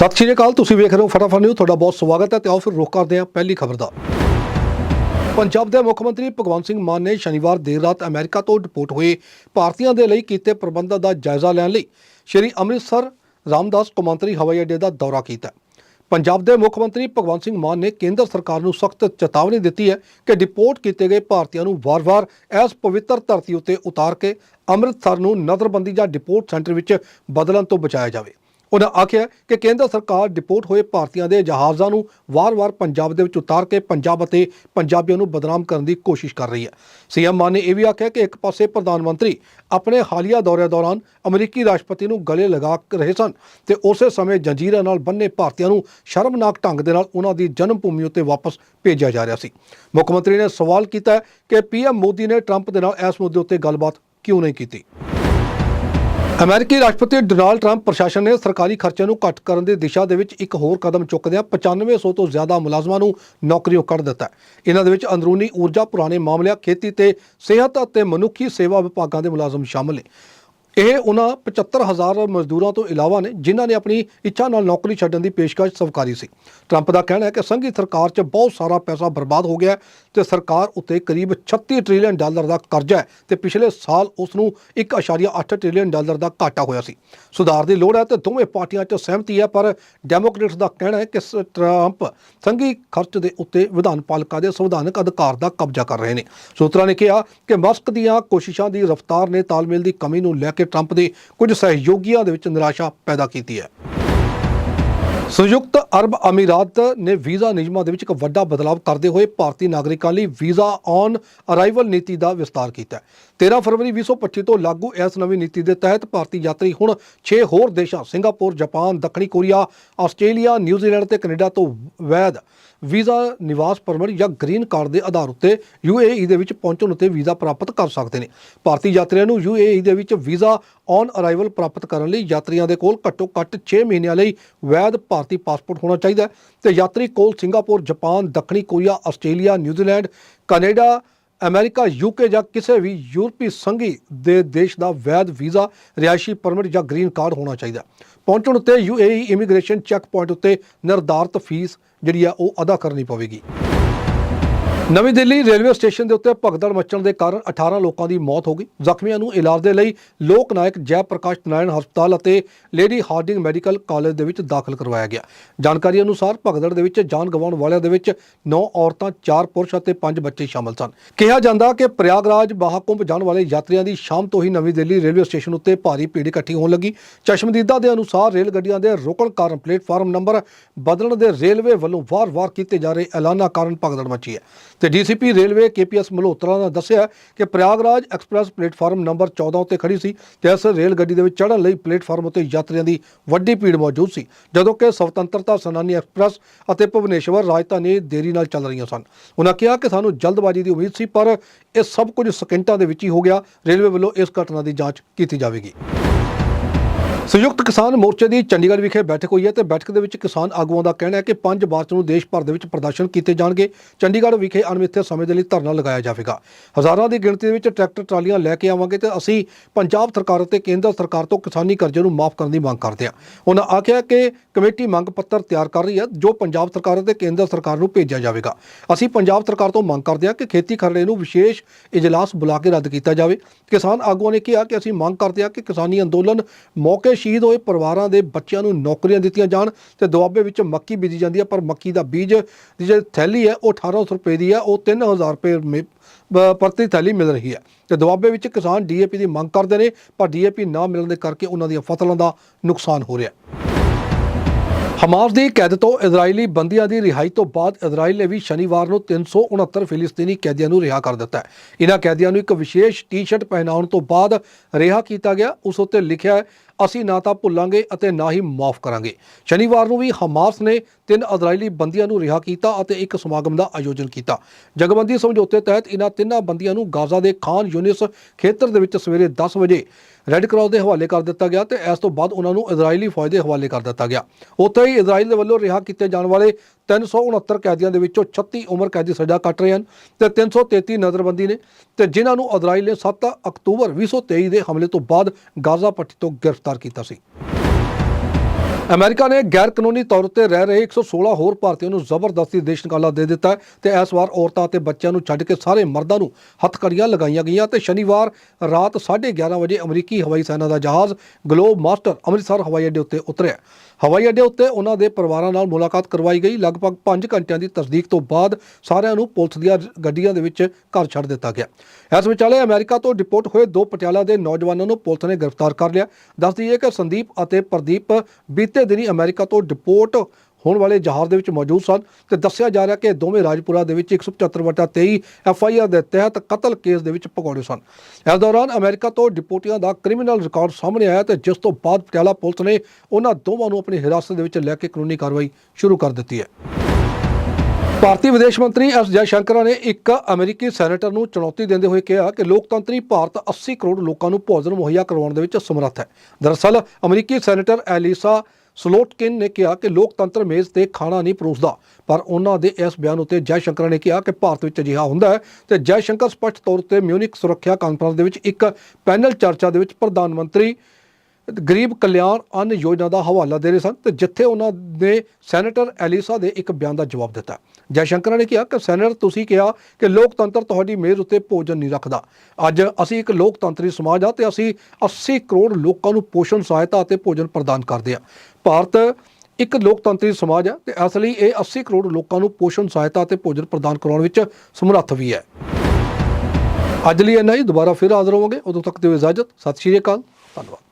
ਸਤਿ ਸ਼੍ਰੀ ਅਕਾਲ, ਤੁਸੀਂ ਵੇਖ ਰਹੇ ਹੋ ਫਟਾਫਟ ਨਿਊਜ਼ ਤੁਹਾਡਾ ਬਹੁਤ ਸਵਾਗਤ ਹੈ ਤੇ ਆਓ ਫਿਰ ਰੁਕ ਕਰਦੇ ਹਾਂ ਪਹਿਲੀ ਖਬਰ ਦਾ। ਪੰਜਾਬ ਦੇ ਮੁੱਖ ਮੰਤਰੀ ਭਗਵੰਤ ਸਿੰਘ ਮਾਨ ਨੇ ਸ਼ਨੀਵਾਰ ਦੇਰ ਰਾਤ ਅਮਰੀਕਾ ਤੋਂ ਡਿਪੋਰਟ ਹੋਏ ਭਾਰਤੀਆਂ ਦੇ ਲਈ ਕੀਤੇ ਪ੍ਰਬੰਧਾਂ ਦਾ ਜਾਇਜ਼ਾ ਲੈਣ ਲਈ ਸ਼੍ਰੀ ਅੰਮ੍ਰਿਤਸਰ ਰਾਮਦਾਸ ਕੌਮਾਂਤਰੀ ਹਵਾਈ ਅੱਡੇ ਦਾ ਦੌਰਾ ਕੀਤਾ ਪੰਜਾਬ ਦੇ ਮੁੱਖ ਮੰਤਰੀ ਭਗਵੰਤ ਸਿੰਘ ਮਾਨ ਨੇ ਕੇਂਦਰ ਸਰਕਾਰ ਨੂੰ ਸਖਤ ਚੇਤਾਵਨੀ ਦਿੱਤੀ ਹੈ ਕਿ ਡਿਪੋਰਟ ਕੀਤੇ ਗਏ ਭਾਰਤੀਆਂ ਨੂੰ ਵਾਰ-ਵਾਰ ਇਸ ਪਵਿੱਤਰ ਧਰਤੀ ਉੱਤੇ ਉਤਾਰ ਕੇ ਅੰਮ੍ਰਿਤਸਰ ਨੂੰ ਨਜ਼ਰਬੰਦੀ ਜਾਂ ਡਿਪੋਰਟ ਸੈਂਟਰ ਵਿੱਚ ਬਦਲਣ ਤੋਂ ਬਚਾਇਆ ਜਾਵੇ। ਉਹਨਾਂ ਆਖਿਆ ਕਿ ਕੇਂਦਰ ਸਰਕਾਰ ਡਿਪੋਰਟ ਹੋਏ ਭਾਰਤੀਆਂ ਦੇ ਜਹਾਜ਼ਾਂ ਨੂੰ ਵਾਰ-ਵਾਰ ਪੰਜਾਬ ਦੇ ਵਿੱਚ ਉਤਾਰ ਕੇ ਪੰਜਾਬ ਅਤੇ ਪੰਜਾਬੀਆਂ ਨੂੰ ਬਦਨਾਮ ਕਰਨ ਦੀ ਕੋਸ਼ਿਸ਼ ਕਰ ਰਹੀ ਹੈ। ਸੀਐਮ ਮਾਨ ਨੇ ਇਹ ਵੀ ਆਖਿਆ ਕਿ ਇੱਕ ਪਾਸੇ ਪ੍ਰਧਾਨ ਮੰਤਰੀ ਆਪਣੇ ਹਾਲੀਆ ਦੌਰੇ ਦੌਰਾਨ ਅਮਰੀਕੀ ਰਾਸ਼ਟਰਪਤੀ ਨੂੰ ਗਲੇ ਲਗਾ ਰਹੇ ਸਨ ਤੇ ਉਸੇ ਸਮੇਂ ਜੰਜੀਰਾਂ ਨਾਲ ਬੰਨੇ ਭਾਰਤੀਆਂ ਨੂੰ ਸ਼ਰਮਨਾਕ ਢੰਗ ਦੇ ਨਾਲ ਉਹਨਾਂ ਦੀ ਜਨਮ ਭੂਮੀ ਉੱਤੇ ਵਾਪਸ ਭੇਜਿਆ ਜਾ ਰਿਹਾ ਸੀ। ਮੁੱਖ ਮੰਤਰੀ ਨੇ ਸਵਾਲ ਕੀਤਾ ਹੈ ਕਿ ਪੀਐਮ ਮੋਦੀ ਨੇ ਟਰੰਪ ਦੇ ਨਾਲ ਇਸ ਮੁੱਦੇ ਉੱਤੇ ਗੱਲਬਾਤ ਕਿਉਂ ਨਹੀਂ ਕੀਤੀ? ਅਮਰੀਕੀ ਰਾਸ਼ਟਰਪਤੀ ਡੋਨਾਲਡ ਟਰੰਪ ਪ੍ਰਸ਼ਾਸਨ ਨੇ ਸਰਕਾਰੀ ਖਰਚਿਆਂ ਨੂੰ ਘੱਟ ਕਰਨ ਦੀ ਦਿਸ਼ਾ ਦੇ ਵਿੱਚ ਇੱਕ ਹੋਰ ਕਦਮ ਚੁੱਕਦਿਆਂ 9500 ਤੋਂ ਜ਼ਿਆਦਾ ਮੁਲਾਜ਼ਮਾਂ ਨੂੰ ਨੌਕਰੀਆਂ ਕੱਢ ਦਿੱਤਾ ਇਹਨਾਂ ਦੇ ਵਿੱਚ ਅੰਦਰੂਨੀ ਊਰਜਾ, ਪੁਰਾਣੇ ਮਾਮਲਿਆਂ, ਖੇਤੀ ਤੇ ਸਿਹਤ ਅਤੇ ਮਨੁੱਖੀ ਸੇਵਾ ਵਿਭਾਗਾਂ ਦੇ ਮੁਲਾਜ਼ਮ ਸ਼ਾਮਲ ਨੇ। ਇਹ ਉਹਨਾਂ 75000 ਮਜ਼ਦੂਰਾਂ ਤੋਂ ਇਲਾਵਾ ਨੇ ਜਿਨ੍ਹਾਂ ਨੇ ਆਪਣੀ ਇੱਛਾ ਨਾਲ ਨੌਕਰੀ ਛੱਡਣ ਦੀ ਪੇਸ਼ਕਸ਼ ਸਵੀਕਾਰੀ ਸੀ। ਟਰੰਪ ਦਾ ਕਹਿਣਾ ਹੈ ਕਿ ਸੰਘੀ ਸਰਕਾਰ 'ਚ ਬਹੁਤ ਸਾਰਾ ਪੈਸਾ ਬਰਬਾਦ ਹੋ ਗਿਆ ਹੈ ਤੇ ਸਰਕਾਰ ਉੱਤੇ ਕਰੀਬ 36 ਟ੍ਰਿਲੀਅਨ ਡਾਲਰ ਦਾ ਕਰਜ਼ਾ ਹੈ ਤੇ ਪਿਛਲੇ ਸਾਲ ਉਸ ਨੂੰ 1.8 ਟ੍ਰਿਲੀਅਨ ਡਾਲਰ ਦਾ ਘਾਟਾ ਹੋਇਆ ਸੀ। ਸੁਧਾਰ ਦੀ ਲੋੜ ਹੈ ਤੇ ਦੋਵੇਂ ਪਾਰਟੀਆਂ 'ਚ ਸਹਿਮਤੀ ਹੈ, ਪਰ ਡੈਮੋਕ੍ਰੇਟਸ ਦਾ ਕਹਿਣਾ ਹੈ ਕਿ ਸ- ਟਰੰਪ ਸੰਘੀ ਖਰਚ ਦੇ ਉੱਤੇ ਵਿਧਾਨ ਪਾਲਿਕਾ ਦੇ ਸੰਵਿਧਾਨਕ ਅਧਿਕਾਰ ਦਾ ਕਬਜ਼ਾ ਕਰ ਰਹੇ ਨੇ। ਸੂਤਰਾਂ ਨੇ ਕਿਹਾ ਕਿ ਮਸਕ ਦੀਆਂ ਕੋਸ਼ਿਸ਼ਾਂ ਦੀ ਰਫ਼ਤਾਰ ਨੇ ਤਾਲਮੇਲ ਦੀ ਕਮੀ ਨੂੰ ਲੈ ਕੇ ਟਰੰਪ ਦੇ ਕੁਝ ਸਹਿਯੋਗੀਆਂ ਦੇ ਵਿੱਚ ਨਿਰਾਸ਼ਾ ਪੈਦਾ ਕੀਤੀ ਹੈ। ਸੰਯੁਕਤ ਅਰਬ ਅਮੀਰਾਤ ਨੇ ਵੀਜ਼ਾ ਨਿਯਮਾਂ ਦੇ ਵਿੱਚ ਇੱਕ ਵੱਡਾ ਬਦਲਾਅ ਕਰਦੇ ਹੋਏ ਭਾਰਤੀ ਨਾਗਰਿਕਾਂ ਲਈ ਵੀਜ਼ਾ ਔਨ ਅਰਾਈਵਲ ਨੀਤੀ ਦਾ ਵਿਸਤਾਰ ਕੀਤਾ ਹੈ। 13 ਫਰਵਰੀ 2025 ਤੋਂ ਲਾਗੂ ਇਸ ਨਵੀਂ ਨੀਤੀ ਦੇ ਤਹਿਤ ਭਾਰਤੀ ਯਾਤਰੀ ਹੁਣ 6 ਹੋਰ ਦੇਸ਼ਾਂ, ਸਿੰਗਾਪੁਰ, ਜਾਪਾਨ, ਦੱਖਣੀ ਕੋਰੀਆ, ਆਸਟ੍ਰੇਲੀਆ, ਨਿਊਜ਼ੀਲੈਂਡ ਤੇ ਕੈਨੇਡਾ ਤੋਂ ਵੈਦ ਵੀਜ਼ਾ, ਨਿਵਾਸ ਪਰਮਿਟ ਜਾਂ ਗ੍ਰੀਨ ਕਾਰਡ ਦੇ ਆਧਾਰ ਉੱਤੇ ਯੂਏਈ ਦੇ ਵਿੱਚ ਪਹੁੰਚਣ ਉੱਤੇ ਵੀਜ਼ਾ ਪ੍ਰਾਪਤ ਕਰ ਸਕਦੇ ਨੇ। ਭਾਰਤੀ ਯਾਤਰੀਆਂ ਨੂੰ ਯੂਏਈ ਦੇ ਵਿੱਚ ਵੀਜ਼ਾ ਔਨ ਅਰਾਈਵਲ ਪ੍ਰਾਪਤ ਕਰਨ ਲਈ ਯਾਤਰੀਆਂ ਦੇ ਕੋਲ ਘੱਟੋ ਘੱਟ 6 ਮਹੀਨਿਆਂ ਲਈ ਵੈਧ ਭਾਰਤੀ ਪਾਸਪੋਰਟ ਹੋਣਾ ਚਾਹੀਦਾ ਹੈ ਤੇ ਯਾਤਰੀ ਕੋਲ ਸਿੰਗਾਪੁਰ, ਜਾਪਾਨ, ਦੱਖਣੀ Korea, Australia, New Zealand, Canada, America UK ਜਾਂ ਕਿਸੇ ਵੀ ਯੂਰਪੀ ਸੰਘੀ ਦੇ ਦੇਸ਼ ਦਾ ਵੈਧ ਵੀਜ਼ਾ, ਰਿਹਾਇਸ਼ੀ ਪਰਮਿਟ ਜਾਂ ਗ੍ਰੀਨ ਕਾਰਡ ਹੋਣਾ ਚਾਹੀਦਾ ਪਹੁੰਚਣ ਉੱਤੇ ਯੂਏਈ ਇਮੀਗ੍ਰੇਸ਼ਨ ਚੈੱਕ ਪੁਆਇੰਟ ਉੱਤੇ ਨਿਰਧਾਰਤ ਫੀਸ ਜਿਹੜੀ ਆ ਉਹ ਅਦਾ ਕਰਨੀ ਪਵੇਗੀ। ਨਵੀਂ ਦਿੱਲੀ ਰੇਲਵੇ ਸਟੇਸ਼ਨ ਦੇ ਉੱਤੇ ਭਗਦੜ ਮੱਚਣ ਦੇ ਕਾਰਨ 18 ਲੋਕਾਂ ਦੀ ਮੌਤ ਹੋ ਗਈ। ਜ਼ਖਮੀਆਂ ਨੂੰ ਇਲਾਜ ਦੇ ਲਈ ਲੋਕ ਨਾਇਕ ਜੈ ਪ੍ਰਕਾਸ਼ ਨਾਰਾਇਣ ਹਸਪਤਾਲ ਅਤੇ ਲੇਡੀ ਹਾਰਡਿੰਗ ਮੈਡੀਕਲ ਕਾਲਜ ਦੇ ਵਿੱਚ ਦਾਖਲ ਕਰਵਾਇਆ ਗਿਆ। ਜਾਣਕਾਰੀ ਅਨੁਸਾਰ ਭਗਦੜ ਦੇ ਵਿੱਚ ਜਾਨ ਗਵਾਉਣ ਵਾਲਿਆਂ ਦੇ ਵਿੱਚ 9 ਔਰਤਾਂ 4 ਪੁਰਸ਼ ਅਤੇ 5 ਬੱਚੇ ਸ਼ਾਮਲ ਸਨ। ਕਿਹਾ ਜਾਂਦਾ ਕਿ ਪ੍ਰਯਾਗਰਾਜ ਮਹਾਕੁੰਭ ਜਾਣ ਵਾਲੇ ਯਾਤਰੀਆਂ ਦੀ ਸ਼ਾਮ ਤੋਂ ਹੀ ਨਵੀਂ ਦਿੱਲੀ ਰੇਲਵੇ ਸਟੇਸ਼ਨ ਉੱਤੇ ਭਾਰੀ ਭੀੜ ਇਕੱਠੀ ਹੋਣ ਲੱਗੀ। ਚਸ਼ਮਦੀਦਾ ਦੇ ਅਨੁਸਾਰ ਰੇਲ ਗੱਡੀਆਂ ਦੇ ਰੁਕਣ ਕਾਰਨ ਪਲੇਟਫਾਰਮ ਨੰਬਰ ਬਦਲਣ ਦੇ ਰੇਲਵੇ ਵੱਲੋਂ ਵਾਰ-ਵਾਰ ਕੀਤੇ ਜਾ ਰਹੇ ਐਲਾਨਾਂ ਕਾਰਨ ਭਗਦੜ ਮਚੀ ਹੈ। ਤੇ ਡੀਸੀਪੀ ਰੇਲਵੇ ਕੇਪੀਐਸ ਮਲਹੋਤਰਾ ਨੇ ਦੱਸਿਆ ਕਿ ਪ੍ਰਯਾਗਰਾਜ ਐਕਸਪ੍ਰੈਸ ਪਲੇਟਫਾਰਮ ਨੰਬਰ 14 ਉੱਤੇ ਖੜੀ ਸੀ ਤੇ ਇਸ ਰੇਲ ਗੱਡੀ ਦੇ ਵਿੱਚ ਚੜ੍ਹਨ ਲਈ ਪਲੇਟਫਾਰਮ ਉੱਤੇ ਯਾਤਰੀਆਂ ਦੀ ਵੱਡੀ ਭੀੜ ਮੌਜੂਦ ਸੀ, ਜਦੋਂ ਕਿ ਸੁਤੰਤਰਤਾ ਸੈਨਾਨੀ ਐਕਸਪ੍ਰੈਸ ਅਤੇ ਭੁਵਨੇਸ਼ਵਰ ਰਾਜਧਾਨੀ ਦੇਰੀ ਨਾਲ ਚੱਲ ਰਹੀਆਂ ਸਨ। ਉਹਨਾਂ ਕਿਹਾ ਕਿ ਸਾਨੂੰ ਜਲਦਬਾਜ਼ੀ ਦੀ ਉਮੀਦ ਸੀ, ਪਰ ਇਹ ਸਭ ਕੁਝ ਸਕਿੰਟਾਂ ਦੇ ਵਿੱਚ ਹੀ ਹੋ ਗਿਆ। ਰੇਲਵੇ ਵੱਲੋਂ ਇਸ ਘਟਨਾ ਦੀ ਜਾਂਚ ਕੀਤੀ ਜਾਵੇਗੀ। ਸੰਯੁਕਤ ਕਿਸਾਨ ਮੋਰਚੇ ਦੀ ਚੰਡੀਗੜ੍ਹ ਵਿਖੇ ਬੈਠਕ ਹੋਈ ਹੈ ਤੇ ਬੈਠਕ ਦੇ ਵਿੱਚ ਕਿਸਾਨ ਆਗੂਆਂ ਦਾ ਕਹਿਣਾ ਹੈ ਕਿ 5 ਮਾਰਚ ਨੂੰ ਦੇਸ਼ ਭਰ ਦੇ ਵਿੱਚ ਪ੍ਰਦਰਸ਼ਨ ਕੀਤੇ ਜਾਣਗੇ। ਚੰਡੀਗੜ੍ਹ ਵਿਖੇ ਅਣਮਿੱਥੇ ਸਮੇਂ ਦੇ ਲਈ ਧਰਨਾ ਲਗਾਇਆ ਜਾਵੇਗਾ। ਹਜ਼ਾਰਾਂ ਦੀ ਗਿਣਤੀ ਦੇ ਵਿੱਚ ਟਰੈਕਟਰ, ਟਰਾਲੀਆਂ ਲੈ ਕੇ ਆਵਾਂਗੇ ਤੇ ਅਸੀਂ ਪੰਜਾਬ ਸਰਕਾਰ ਅਤੇ ਕੇਂਦਰ ਸਰਕਾਰ ਤੋਂ ਕਿਸਾਨੀ ਕਰਜ਼ੇ ਨੂੰ ਮਾਫ ਕਰਨ ਦੀ ਮੰਗ ਕਰਦੇ ਹਾਂ। ਉਹਨਾਂ ਆਖਿਆ ਕਿ ਕਮੇਟੀ ਮੰਗ ਪੱਤਰ ਤਿਆਰ ਕਰ ਰਹੀ ਹੈ, ਜੋ ਪੰਜਾਬ ਸਰਕਾਰ ਅਤੇ ਕੇਂਦਰ ਸਰਕਾਰ ਨੂੰ ਭੇਜਿਆ ਜਾਵੇਗਾ। ਅਸੀਂ ਪੰਜਾਬ ਸਰਕਾਰ ਤੋਂ ਮੰਗ ਕਰਦੇ ਹਾਂ ਕਿ ਖੇਤੀ ਖਰੜੇ ਨੂੰ ਵਿਸ਼ੇਸ਼ ਇਜਲਾਸ ਬੁਲਾ ਕੇ ਰੱਦ ਕੀਤਾ ਜਾਵੇ। ਕਿਸਾਨ ਆਗੂਆਂ ਨੇ ਕਿਹਾ ਕਿ ਅਸੀਂ ਮੰਗ ਕਰਦੇ ਹਾਂ ਕਿ ਕਿਸਾਨੀ ਅੰਦੋਲਨ ਮੌਕੇ ਸ਼ਹੀਦ ਹੋਏ ਪਰਿਵਾਰਾਂ ਦੇ ਬੱਚਿਆਂ ਨੂੰ ਨੌਕਰੀਆਂ ਦਿੱਤੀਆਂ ਜਾਣ ਤੇ ਦੁਆਬੇ ਵਿੱਚ ਮੱਕੀ ਬੀਜੀ ਜਾਂਦੀ ਹੈ, ਪਰ ਮੱਕੀ ਦਾ ਬੀਜ ਦੀ ਜਿਹੜੀ ਥੈਲੀ ਹੈ, ਉਹ 1800 ਰੁਪਏ ਦੀ ਹੈ, ਉਹ 3000 ਰੁਪਏ ਪ੍ਰਤੀ ਥੈਲੀ ਮਿਲ ਰਹੀ ਹੈ। ਤੇ ਦੁਆਬੇ ਵਿੱਚ ਕਿਸਾਨ ਡੀਏਪੀ ਦੀ ਮੰਗ ਕਰਦੇ ਨੇ, ਪਰ ਡੀਏਪੀ ਨਾ ਮਿਲਣ ਦੇ ਕਰਕੇ ਉਹਨਾਂ ਦੀਆਂ ਫਸਲਾਂ ਦਾ ਨੁਕਸਾਨ ਹੋ ਰਿਹਾ ਹੈ। ਹਮਾਸ ਦੀ ਕੈਦ ਤੋਂ ਇਜ਼ਰਾਈਲੀ ਬੰਦੀਆਂ ਦੀ ਰਿਹਾਈ ਤੋਂ ਬਾਅਦ ਇਜ਼ਰਾਈਲ ਨੇ ਵੀ ਸ਼ਨੀਵਾਰ ਨੂੰ 369 ਫਿਲਿਸਤੀਨੀ ਕੈਦੀਆਂ ਨੂੰ ਰਿਹਾ ਕਰ ਦਿੱਤਾ ਹੈ। ਇਹਨਾਂ ਕੈਦੀਆਂ ਨੂੰ ਇੱਕ ਵਿਸ਼ੇਸ਼ ਟੀ-ਸ਼ਰਟ ਪਹਿਨਾਉਣ ਤੋਂ ਬਾਅਦ ਰਿਹਾ ਕੀਤਾ ਗਿਆ, ਉਸ ਉੱਤੇ ਲਿਖਿਆ ਹੈ ਅਸੀਂ ਨਾ ਤਾਂ ਭੁੱਲਾਂਗੇ ਅਤੇ ਨਾ ਹੀ ਮਾਫ ਕਰਾਂਗੇ। ਸ਼ਨੀਵਾਰ ਨੂੰ ਵੀ ਹਮਾਸ ਨੇ ਤਿੰਨ ਇਜ਼ਰਾਈਲੀ ਬੰਦੀਆਂ ਨੂੰ ਰਿਹਾ ਕੀਤਾ ਅਤੇ ਇੱਕ ਸਮਾਗਮ ਦਾ ਆਯੋਜਨ ਕੀਤਾ। ਜਗਬੰਦੀ ਸਮਝੌਤੇ ਤਹਿਤ ਇਹਨਾਂ ਤਿੰਨਾਂ ਬੰਦੀਆਂ ਨੂੰ ਗਾਜ਼ਾ ਦੇ ਖਾਨ ਯੂਨਿਸ ਖੇਤਰ ਦੇ ਵਿੱਚ ਸਵੇਰੇ 10 ਵਜੇ ਰੈੱਡ ਕਰਾਸ ਦੇ ਹਵਾਲੇ ਕਰ ਦਿੱਤਾ ਗਿਆ ਤੇ ਇਸ ਤੋਂ ਬਾਅਦ ਉਹਨਾਂ ਨੂੰ ਇਜ਼ਰਾਈਲੀ ਫੌਜ ਦੇ ਹਵਾਲੇ ਕਰ ਦਿੱਤਾ ਗਿਆ। ਉੱਥੇ ਹੀ ਇਜ਼ਰਾਈਲ ਦੇ ਵੱਲੋਂ ਰਿਹਾ ਕੀਤੇ ਜਾਣ ਵਾਲੇ 369 ਕੈਦੀਆਂ ਦੇ ਵਿੱਚੋਂ 36 ਉਮਰ ਕੈਦੀ ਸਜ਼ਾ ਕੱਟ ਰਹੇ ਹਨ ਤੇ 333 ਨਜ਼ਰਬੰਦੀ ਨੇ ਤੇ ਜਿਨ੍ਹਾਂ ਨੂੰ ਇਜ਼ਰਾਈਲ ਨੇ 7 ਅਕਤੂਬਰ 2023 ਦੇ ਹਮਲੇ ਤੋਂ ਬਾਅਦ ਗਾਜ਼ਾ ਪੱਟੀ ਤੋਂ ਗ੍ਰਿਫਤਾਰ ਕੀਤਾ ਸੀ। ਅਮਰੀਕਾ ਨੇ ਗੈਰ ਕਾਨੂੰਨੀ ਤੌਰ ਤੇ ਰਹਿ ਰਹੇ 116 ਹੋਰ ਭਾਰਤੀਆਂ ਨੂੰ ਜ਼ਬਰਦਸਤੀ ਦੇਸ਼ ਨਿਕਾਲਾ ਦੇ ਦਿੱਤਾ ਹੈ ਤੇ ਇਸ ਵਾਰ ਔਰਤਾਂ ਅਤੇ ਬੱਚਿਆਂ ਨੂੰ ਛੱਡ ਕੇ ਸਾਰੇ ਮਰਦਾਂ ਨੂੰ ਹੱਥਕੜੀਆਂ ਲਗਾਈਆਂ ਗਈਆਂ ਤੇ ਸ਼ਨੀਵਾਰ ਰਾਤ 11:30 ਵਜੇ ਅਮਰੀਕੀ ਹਵਾਈ ਸੈਨਾ ਦਾ ਜਹਾਜ਼ ਗਲੋਬ ਮਾਸਟਰ ਅੰਮ੍ਰਿਤਸਰ ਹਵਾਈ ਅੱਡੇ ਉੱਤੇ ਉਤਰਿਆ। ਹਵਾਈ ਅੱਡੇ ਉੱਤੇ ਉਹਨਾਂ ਦੇ ਪਰਿਵਾਰਾਂ ਨਾਲ ਮੁਲਾਕਾਤ ਕਰਵਾਈ ਗਈ। ਲਗਭਗ 5 ਘੰਟਿਆਂ ਦੀ ਤਸਦੀਕ ਤੋਂ ਬਾਅਦ ਸਾਰਿਆਂ ਨੂੰ ਪੁਲਿਸ ਦੀਆਂ ਗੱਡੀਆਂ ਦੇ ਵਿੱਚ ਘਰ ਛੱਡ ਦਿੱਤਾ ਗਿਆ। ਇਸ ਵਿਚਾਲੇ ਅਮਰੀਕਾ ਤੋਂ ਡਿਪੋਰਟ ਹੋਏ ਦੋ ਪਟਿਆਲਾ ਦੇ ਨੌਜਵਾਨਾਂ ਨੂੰ ਪੁਲਿਸ ਨੇ ਗ੍ਰਿਫਤਾਰ ਕਰ ਲਿਆ। ਦੱਸਦੀ ਹੈ ਕਿ ਸੰਦੀਪ ਅਤੇ ਪ੍ਰਦੀਪ ਬੀਤੇ ਦਿਨੀ ਅਮਰੀਕਾ ਤੋਂ ਡਿਪੋਰਟ ਹੋਣ ਵਾਲੇ ਜਹਾਜ਼ ਦੇ ਵਿੱਚ ਮੌਜੂਦ ਸਨ ਤੇ ਦੱਸਿਆ ਜਾ ਰਿਹਾ ਕਿ ਦੋਵੇਂ ਰਾਜਪੁਰਾ ਦੇ ਵਿੱਚ 175/23 ਐਫ ਆਈ ਆਰ ਦੇ ਤਹਿਤ ਕਤਲ ਕੇਸ ਦੇ ਵਿੱਚ ਪਕੌੜੇ ਸਨ। ਇਸ ਦੌਰਾਨ ਅਮਰੀਕਾ ਤੋਂ ਡਿਪੋਰਟੀਆਂ ਦਾ ਕ੍ਰਿਮੀਨਲ ਰਿਕਾਰਡ ਸਾਹਮਣੇ ਆਇਆ ਤੇ ਜਿਸ ਤੋਂ ਬਾਅਦ ਪਟਿਆਲਾ ਪੁਲਿਸ ਨੇ ਉਹਨਾਂ ਦੋਵਾਂ ਨੂੰ ਆਪਣੀ ਹਿਰਾਸਤ ਦੇ ਵਿੱਚ ਲੈ ਕੇ ਕਾਨੂੰਨੀ ਕਾਰਵਾਈ ਸ਼ੁਰੂ ਕਰ ਦਿੱਤੀ ਹੈ। ਭਾਰਤੀ ਵਿਦੇਸ਼ ਮੰਤਰੀ ਐਸ ਜੈਸ਼ੰਕਰ ਨੇ ਇੱਕ ਅਮਰੀਕੀ ਸੈਨੇਟਰ ਨੂੰ ਚੁਣੌਤੀ ਦਿੰਦੇ ਹੋਏ ਕਿਹਾ ਕਿ ਲੋਕਤੰਤਰੀ ਭਾਰਤ 80 ਕਰੋੜ ਲੋਕਾਂ ਨੂੰ ਭੋਜਨ ਮੁਹੱਈਆ ਕਰਵਾਉਣ ਦੇ ਵਿੱਚ ਸਮਰੱਥ ਹੈ। ਦਰਅਸਲ ਅਮਰੀਕੀ ਸੈਨੇਟਰ ਐਲੀਸਾ ਸਲੋਟਕਿਨ ਨੇ ਕਿਹਾ ਕਿ ਲੋਕਤੰਤਰ ਮੇਜ਼ ਤੇ ਖਾਣਾ ਨਹੀਂ ਪਰੋਸਦਾ, ਪਰ ਉਹਨਾਂ ਦੇ ਇਸ ਬਿਆਨ ਉੱਤੇ ਜੈਸ਼ੰਕਰ ਨੇ ਕਿਹਾ ਕਿ ਭਾਰਤ ਵਿੱਚ ਅਜਿਹਾ ਹੁੰਦਾ ਹੈ ਤੇ ਜੈਸ਼ੰਕਰ ਸਪਸ਼ਟ ਤੌਰ ਤੇ ਮਿਊਨਿਕ ਸੁਰੱਖਿਆ ਕਾਨਫਰੰਸ ਦੇ ਵਿੱਚ ਇੱਕ ਪੈਨਲ ਚਰਚਾ ਦੇ ਵਿੱਚ ਪ੍ਰਧਾਨ ਮੰਤਰੀ ਗਰੀਬ ਕਲਿਆਣ ਅੰਨ ਯੋਜਨਾ ਦਾ ਹਵਾਲਾ ਦੇ ਰਹੇ ਸਨ ਤੇ ਜਿੱਥੇ ਉਹਨਾਂ ਨੇ ਸੈਨੇਟਰ ਐਲੀਸਾ ਦੇ ਇੱਕ ਬਿਆਨ ਦਾ ਜਵਾਬ ਦਿੱਤਾ। ਜੈਸ਼ੰਕਰ ਨੇ ਕਿਹਾ ਕਿ ਸੈਨੇਟਰ, ਤੁਸੀਂ ਕਿਹਾ ਕਿ ਲੋਕਤੰਤਰ ਤੁਹਾਡੀ ਮੇਜ਼ ਉੱਤੇ ਭੋਜਨ ਨਹੀਂ ਰੱਖਦਾ। ਅੱਜ ਅਸੀਂ ਇੱਕ ਲੋਕਤੰਤਰੀ ਸਮਾਜ ਆ ਤੇ ਅਸੀਂ 80 ਕਰੋੜ ਲੋਕਾਂ ਨੂੰ ਪੋਸ਼ਣ, ਸਹਾਇਤਾ ਅਤੇ ਭੋਜਨ ਪ੍ਰਦਾਨ ਕਰਦੇ ਹਾਂ। ਭਾਰਤ ਇੱਕ ਲੋਕਤੰਤਰੀ ਸਮਾਜ ਹੈ ਤੇ ਇਸ ਲਈ ਇਹ 80 ਕਰੋੜ ਲੋਕਾਂ ਨੂੰ ਪੋਸ਼ਣ, ਸਹਾਇਤਾ ਅਤੇ ਭੋਜਨ ਪ੍ਰਦਾਨ ਕਰਾਉਣ ਵਿੱਚ ਸਮਰੱਥ ਵੀ ਹੈ। ਅੱਜ ਲਈ ਇੰਨਾ ਹੀ। ਦੁਬਾਰਾ ਫਿਰ ਹਾਜ਼ਰ ਹੋਵਾਂਗੇ। ਉਦੋਂ ਤੱਕ ਦਿਓ ਇਜਾਜ਼ਤ। ਸਤਿ ਸ਼੍ਰੀ ਅਕਾਲ। ਧੰਨਵਾਦ।